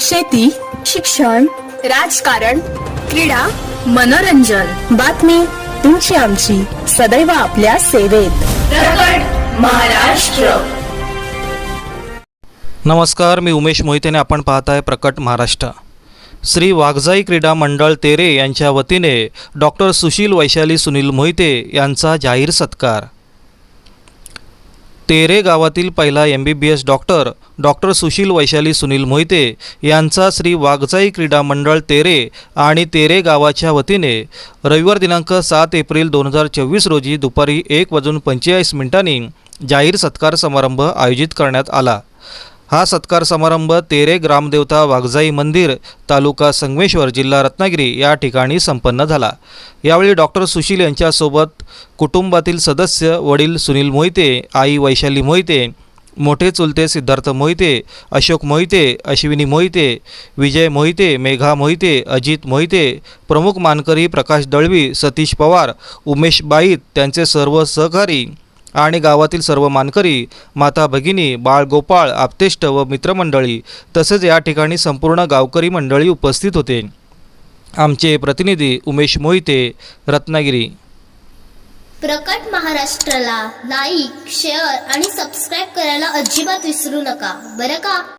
शेती शिक्षण राजकारण क्रीडा मनोरंजन. बातमी तुमची आमची. सदैव आपल्या सेवेत. प्रकट महाराष्ट्र. नमस्कार मी उमेश मोहितेने आपण पाहत आहे प्रकट महाराष्ट्र. श्री वाघजाई क्रीडा मंडळ तेरे यांच्या वतीने डॉक्टर सुशील वैशाली सुनील मोहिते यांचा जाहीर सत्कार. तेरे गावातील पहिला M B B S doctor doctor Sushil Vaishali Sunil Mohite यांचा श्री वाघजाई क्रीडा मंडळ तेरे आणि तेरे गावाच्या वतीने रविवार दिनांक सात एप्रिल दोन हजार चोवीस रोजी दुपारी एक वाजून पंचेचाळीस मिनिटांनी जाहीर सत्कार समारंभ आयोजित करण्यात आला. हा सत्कार समारंभ तेरे ग्रामदेवता वाघजाई मंदिर तालुका संगमेश्वर जिल्हा रत्नागिरी या ठिकाणी संपन्न झाला. यावेळी डॉक्टर सुशील यांच्यासोबत कुटुंबातील सदस्य वडील सुनील मोहिते आई वैशाली मोहिते मोठे चुलते सिद्धार्थ मोहिते अशोक मोहिते अश्विनी मोहिते विजय मोहिते मेघा मोहिते अजित मोहिते प्रमुख मानकरी प्रकाश दळवी सतीश पवार उमेश बाईत त्यांचे सर्व सहकारी आणि गावातील सर्व मानकरी माता भगिनी बाळ गोपाळ आप्तेष्ट व मित्रमंडळी तसेच या ठिकाणी संपूर्ण गावकरी मंडळी उपस्थित होते. आमचे प्रतिनिधी उमेश मोहिते रत्नागिरी. प्रकट महाराष्ट्राला लाईक शेअर आणि सबस्क्राईब करायला अजिबात विसरू नका. बरं का?